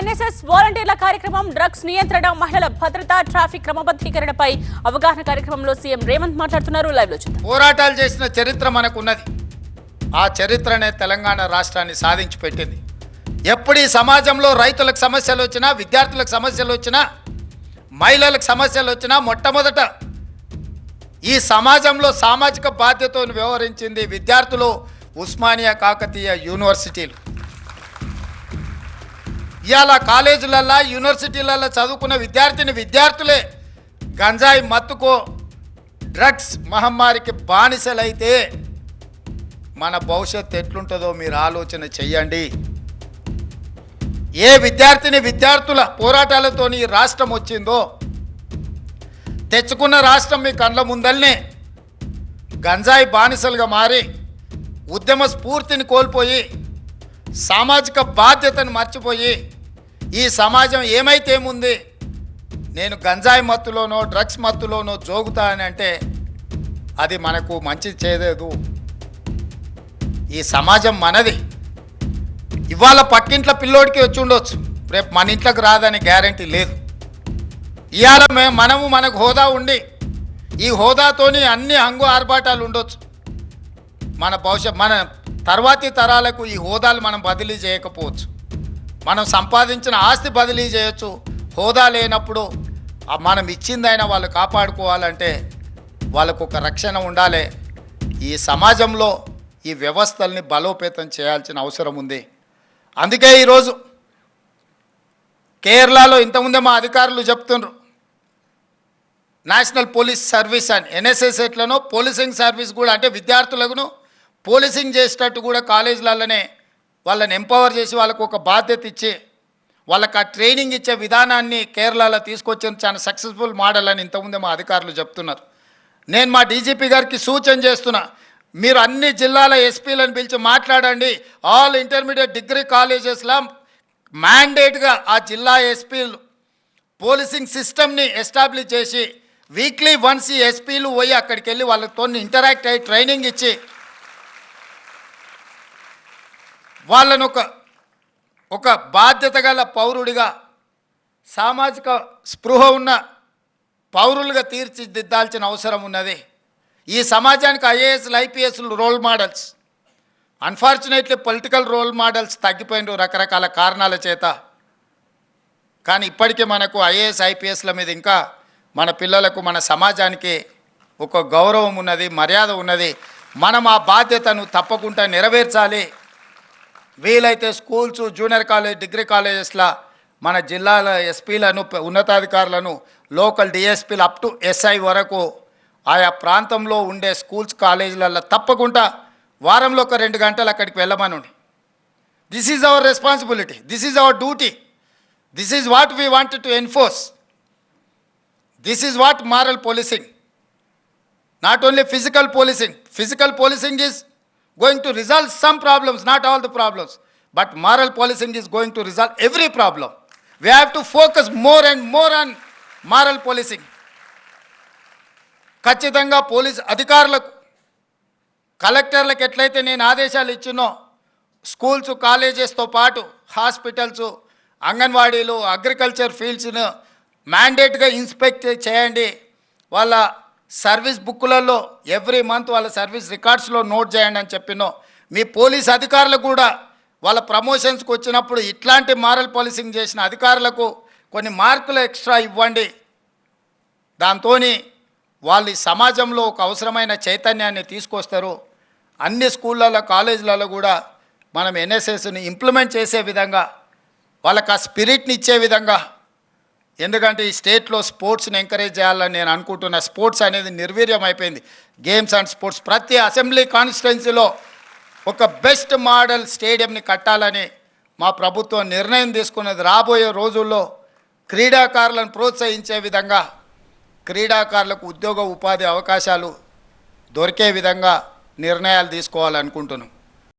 NSS వాలంటీర్ల కార్యక్రమం drugs నియంత్రణ మహిళల భద్రత ట్రాఫిక్ క్రమబద్ధీకరణపై అవగాహన కార్యక్రమంలో సీఎం రేవంత్ మాట్లాడుతున్నారు. లైవ్లో చూద్దాం. పోరాటాలు చేసిన చరిత్ర మనకున్నది. ఆ చరిత్రనే తెలంగాణ రాష్ట్రాన్ని సాధించి పెట్టింది. ఎప్పుడు ఈ సమాజంలో రైతులకు సమస్యలు వచ్చినా విద్యార్థులకు సమస్యలు వచ్చినా మహిళలకు సమస్యలు వచ్చినా మొట్టమొదట ఈ సమాజంలో సామాజిక బాధ్యతను వ్యవహరించింది విద్యార్థులు ఉస్మానియా కాకతీయ యూనివర్సిటీలు. ఇవాళ కాలేజీలల్లో యూనివర్సిటీలలో చదువుకున్న విద్యార్థిని విద్యార్థులే గంజాయి మత్తుకో డ్రగ్స్ మహమ్మారికి బానిసలైతే మన భవిష్యత్తు ఎట్లుంటుందో మీరు ఆలోచన చెయ్యండి. ఏ విద్యార్థిని విద్యార్థుల పోరాటాలతోని ఈ రాష్ట్రం వచ్చిందో తెచ్చుకున్న రాష్ట్రం మీ కండ్ల ముందల్నే గంజాయి బానిసలుగా మారి ఉద్యమ స్ఫూర్తిని కోల్పోయి సామాజిక బాధ్యతను మర్చిపోయి ఈ సమాజం ఏమైతే ఏముంది? నేను గంజాయి మత్తులోనో డ్రగ్స్ మత్తులోనో జోగుతా అని అంటే అది మనకు మంచి చేయలేదు ఈ సమాజం మనది. ఇవాళ పక్కింట్ల పిల్లోడికి వచ్చి ఉండొచ్చు. రేపు మన ఇంట్లోకి రాదని గ్యారంటీ లేదు. ఇవాళ మేము మనము మనకు హోదా ఉండి ఈ హోదాతోని అన్ని హంగు ఆర్భాటాలు ఉండొచ్చు. మన భవిష్యత్ మన తర్వాతి తరాలకు ఈ హోదాలు మనం బదిలీ చేయకపోవచ్చు. మనం సంపాదించిన ఆస్తి బదిలీ చేయొచ్చు. హోదా లేనప్పుడు మనం ఇచ్చిందైనా వాళ్ళు కాపాడుకోవాలంటే వాళ్ళకు ఒక రక్షణ ఉండాలి. ఈ సమాజంలో ఈ వ్యవస్థల్ని బలోపేతం చేయాల్సిన అవసరం ఉంది. అందుకే ఈరోజు కేరళలో ఇంతకుముందే మా అధికారులు చెప్తున్నారు నేషనల్ పోలీస్ సర్వీస్ అని ఎన్ఎస్ఎస్ ఎట్లనో పోలీసింగ్ సర్వీస్ కూడా అంటే విద్యార్థులకును పోలీసింగ్ చేసేటట్టు కూడా కాలేజీలలోనే వాళ్ళని ఎంపవర్ చేసి వాళ్ళకు ఒక బాధ్యత ఇచ్చి వాళ్ళకి ఆ ట్రైనింగ్ ఇచ్చే విధానాన్ని కేరళలో తీసుకొచ్చిన చాలా సక్సెస్ఫుల్ మోడల్ అని ఇంతకుముందే మా అధికారులు చెప్తున్నారు. నేను మా డీజీపీ గారికి సూచన చేస్తున్నా మీరు అన్ని జిల్లాల ఎస్పీలను పిలిచి మాట్లాడండి ఆల్ ఇంటర్మీడియట్ డిగ్రీ కాలేజెస్లో మ్యాండేట్గా ఆ జిల్లా ఎస్పీలు పోలీసింగ్ సిస్టమ్ని ఎస్టాబ్లిష్ చేసి వీక్లీ వన్స్ ఈ ఎస్పీలు పోయి అక్కడికి వెళ్ళి వాళ్ళతో ఇంటరాక్ట్ అయ్యి ట్రైనింగ్ ఇచ్చి వాళ్ళను ఒక ఒక బాధ్యత గల పౌరుడిగా సామాజిక స్పృహ ఉన్న పౌరులుగా తీర్చిదిద్దాల్సిన అవసరం ఉన్నది. ఈ సమాజానికి ఐఏఎస్లు ఐపీఎస్లు role models. Unfortunately political role models తగ్గిపోయిన రకరకాల కారణాల చేత. కానీ ఇప్పటికీ మనకు ఐఏఎస్ ఐపీఎస్ల మీద ఇంకా మన పిల్లలకు మన సమాజానికి ఒక గౌరవం ఉన్నది మర్యాద ఉన్నది. మనం ఆ బాధ్యతను తప్పకుండా నెరవేర్చాలి. వీలైతే స్కూల్స్ జూనియర్ కాలేజ్ డిగ్రీ కాలేజెస్లో మన జిల్లాల ఎస్పీలను ఉన్నతాధికారులను లోకల్ డిఎస్పీలు అప్ టు ఎస్ఐ వరకు ఆయా ప్రాంతంలో ఉండే స్కూల్స్ కాలేజీలలో తప్పకుండా వారంలో ఒక రెండు గంటలు అక్కడికి వెళ్ళమనండి. This is our responsibility this is our duty this is what we want to enforce this is what moral policing not only physical policing physical policing is going to resolve some problems not all the problems but moral policing is going to resolve every problem we have to focus more and more on moral policing ఖచ్చితంగా police అధికారులకు కలెక్టర్లకు ఎట్లయితే నేను ఆదేశాలు ఇచ్చినో schools కాలేజెస్తో పాటు hospitals అంగన్వాడీలు agriculture ఫీల్డ్స్ను మ్యాండేట్గా inspect చేయండి వాళ్ళ సర్వీస్ బుక్లలో ఎవ్రీ మంత్ వాళ్ళ సర్వీస్ రికార్డ్స్లో నోట్ చేయండి అని చెప్పినో. మీ పోలీస్ అధికారులకు కూడా వాళ్ళ ప్రమోషన్స్కి వచ్చినప్పుడు ఇట్లాంటి మారల్ పాలిసింగ్ చేసిన అధికారులకు కొన్ని మార్కులు ఎక్స్ట్రా ఇవ్వండి. దాంతో వాళ్ళు సమాజంలో ఒక అవసరమైన చైతన్యాన్ని తీసుకొస్తారు. అన్ని స్కూళ్ళలో కాలేజీలలో కూడా మనం ఎన్ఎస్ఎస్ని ఇంప్లిమెంట్ చేసే విధంగా వాళ్ళకి ఆ స్పిరిట్ని ఇచ్చే విధంగా ఎందుకంటే ఈ స్టేట్లో స్పోర్ట్స్ని ఎంకరేజ్ చేయాలని నేను అనుకుంటున్నా. స్పోర్ట్స్ అనేది నిర్వీర్యం అయిపోయింది. Games and sports. ప్రతి అసెంబ్లీ కాన్స్టిట్యున్సీలో ఒక బెస్ట్ మోడల్ స్టేడియంని కట్టాలని మా ప్రభుత్వం నిర్ణయం తీసుకున్నది. రాబోయే రోజుల్లో క్రీడాకారులను ప్రోత్సహించే విధంగా క్రీడాకారులకు ఉద్యోగ ఉపాధి అవకాశాలు దొరికే విధంగా నిర్ణయాలు తీసుకోవాలనుకుంటున్నాం.